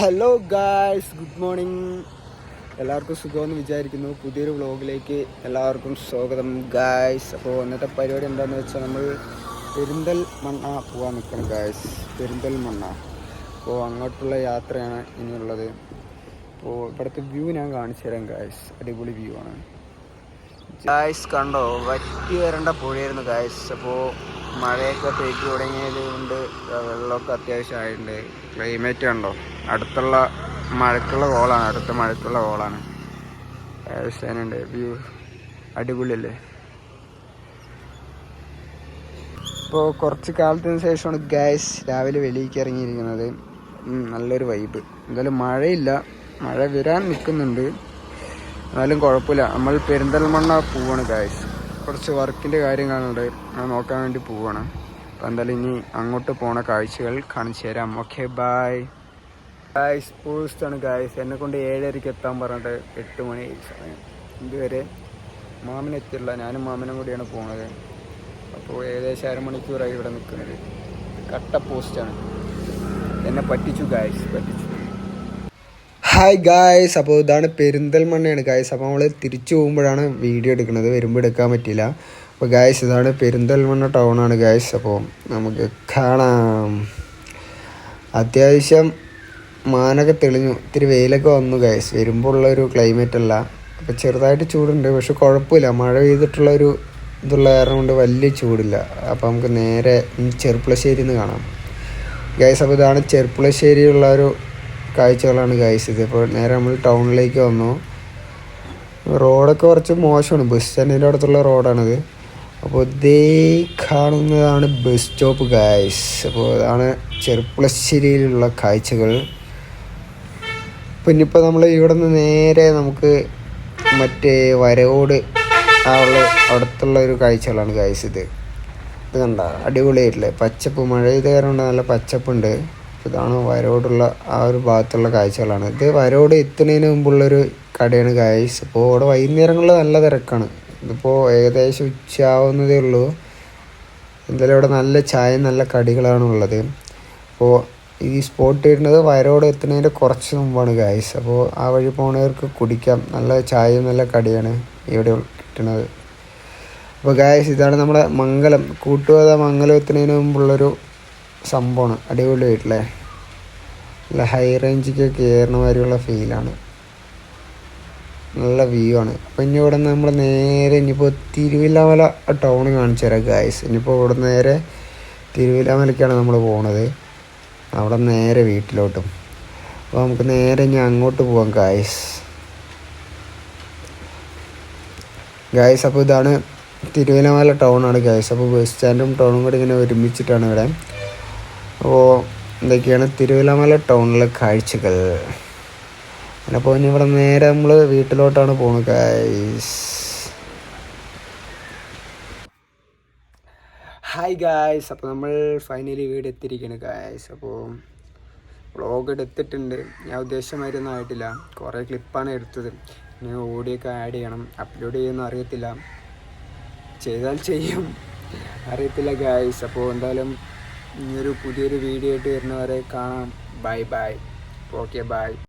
Hello guys good morning എല്ലാവർക്കും സുഖമെന്ന് വിചാരിക്കുന്നു. പുതിയൊരു വ്ളോഗിലേക്ക് എല്ലാവർക്കും സ്വാഗതം ഗായ്സ് അപ്പോൾ ഇന്നത്തെ പരിപാടി എന്താണെന്ന് വെച്ചാൽ നമ്മൾ പെരിന്തൽ മണ്ണ പോകാൻ നിൽക്കണം ഗായ്സ് പെരിന്തൽ മണ്ണ. അപ്പോൾ അങ്ങോട്ടുള്ള യാത്രയാണ് ഇനിയുള്ളത്. അപ്പോൾ ഇവിടുത്തെ വ്യൂ ഞാൻ കാണിച്ചു തരാം ഗായ്സ് അടിപൊളി വ്യൂ ആണ്. ഗായ്സ് കണ്ടോ? വറ്റി വരേണ്ട പുഴയായിരുന്നു ഗായ്സ് അപ്പോൾ മഴയൊക്കെ പെയ്തു തുടങ്ങിയത് കൊണ്ട് വെള്ളമൊക്കെ അത്യാവശ്യമായിട്ടുണ്ട്. ക്ലൈമറ്റ് കണ്ടോ? അടുത്തുള്ള മഴക്കുള്ള കോളാണ് അടുത്ത മഴക്കുള്ള കോളാണ്. ഉണ്ട് വ്യൂ അടിപൊളിയല്ലേ? ഇപ്പോൾ കുറച്ച് കാലത്തിന് ശേഷമാണ് ഗ്യാസ് രാവിലെ വെളിയിലേക്ക് ഇറങ്ങിയിരിക്കുന്നത്. നല്ലൊരു വൈബ് എന്തായാലും മഴയില്ല. മഴ വരാൻ നിൽക്കുന്നുണ്ട്. എന്നാലും കുഴപ്പമില്ല. നമ്മൾ പെരിന്തൽമണ്ണ പോവാണ് ഗായ്സ് കുറച്ച് വർക്കിന്റെ കാര്യങ്ങളുണ്ട്. അത് നോക്കാൻ വേണ്ടി പോവുകയാണ് അപ്പോൾ എന്തായാലും ഇനി അങ്ങോട്ട് പോണ കാഴ്ചകൾ കാണിച്ചു തരാം. ഓക്കെ ബായ് ഗായ്സ് പോസ്റ്റാണ് ഗായ്സ് എന്നെ കൊണ്ട് ഏഴരയ്ക്ക് എത്താൻ പറഞ്ഞിട്ട് എട്ട് മണി സമയം. ഇതുവരെ മാമൻ എത്തിയില്ല ഞാനും മാമനും കൂടിയാണ് പോണത്. അപ്പോൾ ഏകദേശം അരമണിക്കൂറായി ഇവിടെ നിൽക്കുന്നത്. കട്ട പോസ്റ്റാണ് എന്നെ പറ്റിച്ചു ഗായ്സ് പറ്റിച്ചു. ഹായ് ഗായ്സ് അപ്പോൾ ഇതാണ് പെരിന്തൽമണ്ണയാണ് ഗായ്സ് അപ്പോൾ നമ്മൾ തിരിച്ചു പോകുമ്പോഴാണ് വീഡിയോ എടുക്കുന്നത്. വരുമ്പോൾ എടുക്കാൻ പറ്റില്ല അപ്പോൾ ഗായ്സ് ഇതാണ് പെരിന്തൽമണ്ണ ടൗണാണ് ഗായ്സ് അപ്പോൾ നമുക്ക് കാണാം. അത്യാവശ്യം മാനൊക്കെ തെളിഞ്ഞു. ഇത്തിരി വെയിലൊക്കെ വന്നു ഗായ്സ് വരുമ്പോൾ ഉള്ളൊരു ക്ലൈമറ്റ് അല്ല. അപ്പോൾ ചെറുതായിട്ട് ചൂടുണ്ട്. പക്ഷെ കുഴപ്പമില്ല. മഴ പെയ്തിട്ടുള്ള ഒരു ഇതുള്ള കാരണം കൊണ്ട് വലിയ ചൂടില്ല. അപ്പോൾ നമുക്ക് നേരെ ചെറുപ്പുളശ്ശേരിയിൽ നിന്ന് കാണാം. ഗായ്സ് അപ്പോൾ ഇതാണ് ചെറുപ്പുളശ്ശേരിയുള്ള ഒരു കാഴ്ചകളാണ് ഗൈസ് ഇത് ഇപ്പോൾ നേരെ നമ്മൾ ടൗണിലേക്ക് വന്നു. റോഡൊക്കെ കുറച്ച് മോശമാണ്. ബസ് സ്റ്റാൻഡിന്റെ അടുത്തുള്ള റോഡാണിത്. അപ്പോൾ ഇതേ കാണുന്നതാണ് ബസ് സ്റ്റോപ്പ് ഗൈസ് അപ്പോൾ അതാണ് ചെറുപ്പുളശ്ശേരിയിലുള്ള കാഴ്ചകൾ. പിന്നെ ഇപ്പോൾ നമ്മൾ ഇവിടെ നിന്ന് നേരെ നമുക്ക് മറ്റേ വരവോട് ആ ഉള്ള അടുത്തുള്ള ഒരു കാഴ്ചകളാണ് ഗൈസ് ഇത്. ഇത് കണ്ട? അടിപൊളിയായിട്ടില്ലേ? പച്ചപ്പ്. മഴ ഇത് കാരണം നല്ല പച്ചപ്പുണ്ട്. ഇതാണ് വരോടുള്ള ആ ഒരു ഭാഗത്തുള്ള കാഴ്ചകളാണ്. ഇത് വരോട് എത്തുന്നതിന് മുമ്പുള്ളൊരു കടയാണ് കാഴ്ച അപ്പോൾ അവിടെ വൈകുന്നേരങ്ങളിൽ നല്ല തിരക്കാണ്. ഇതിപ്പോൾ ഏകദേശം ഉച്ചയാവുന്നതേ ഉള്ളൂ. എന്തായാലും ഇവിടെ നല്ല ചായ നല്ല കടികളാണ് ഉള്ളത്. അപ്പോൾ ഈ സ്പോട്ട് വരുന്നത് വയറോട് എത്തുന്നതിന്റെ കുറച്ച് മുമ്പാണ് ഗായ്സ് അപ്പോൾ ആ വഴി പോണവർക്ക് കുടിക്കാം. നല്ല ചായയും നല്ല കടിയാണ് ഇവിടെ കിട്ടുന്നത്. അപ്പോൾ ഗായ്സ് ഇതാണ് നമ്മുടെ മംഗലം. കൂട്ടുപാത മംഗലം എത്തുന്നതിന് മുമ്പുള്ളൊരു സംഭവമാണ്. അടിപൊളിയായിട്ടില്ലേ നല്ല ഹൈ റേഞ്ചിക്ക് കയറുന്ന മാതിരിയുള്ള ഫീലാണ് നല്ല വ്യൂ ആണ്. അപ്പോൾ ഇനി ഇവിടെ നിന്ന് നമ്മൾ നേരെ ഇനിയിപ്പോൾ തിരുവില്ലാമല ടൗൺ കാണിച്ചു തരാം ഗായ്സ് ഇനിയിപ്പോൾ ഇവിടെ നേരെ തിരുവില്ലാമലയ്ക്കാണ് നമ്മൾ പോണത്. അവിടെ നേരെ വീട്ടിലോട്ടും. അപ്പോൾ നമുക്ക് നേരെ ഇനി അങ്ങോട്ട് പോവാം ഗായ്സ് ഗായ്സ് അപ്പോൾ ഇതാണ് തിരുവല്ലമല ടൗണാണ് ഗായ്സ് അപ്പോൾ ബസ് സ്റ്റാൻഡും ടൗണും കൂടി ഇങ്ങനെ ഒരുമിച്ചിട്ടാണ് ഇവിടെ. അപ്പോൾ എന്തൊക്കെയാണ് തിരുവല്ലമല ടൗണിലെ കാഴ്ചകൾ. അപ്പോൾ ഇനി ഇവിടെ നേരെ നമ്മൾ വീട്ടിലോട്ടാണ് പോകുന്നത് ഗായ്സ് ഹായ് ഗായ്സ് അപ്പോൾ നമ്മൾ ഫൈനലി വീട് എത്തിയിരിക്കുകയാണ് ഗായ്സ് അപ്പോൾ വ്ളോഗ് എടുത്തിട്ടുണ്ട്. ഞാൻ ഉദ്ദേശമായിരുന്നു ആയിട്ടില്ല. കുറേ ക്ലിപ്പാണ് എടുത്തത്. ഇനി ഓഡിയോ ഒക്കെ ആഡ് ചെയ്യണം. അപ്ലോഡ് ചെയ്യുമെന്ന് അറിയത്തില്ല. ചെയ്താൽ ചെയ്യും. അറിയത്തില്ല ഗായ്സ് അപ്പോൾ എന്തായാലും ഇനിയൊരു പുതിയൊരു വീഡിയോ ആയിട്ട് വരുന്നവരെ കാണാം. Bye bye okay bye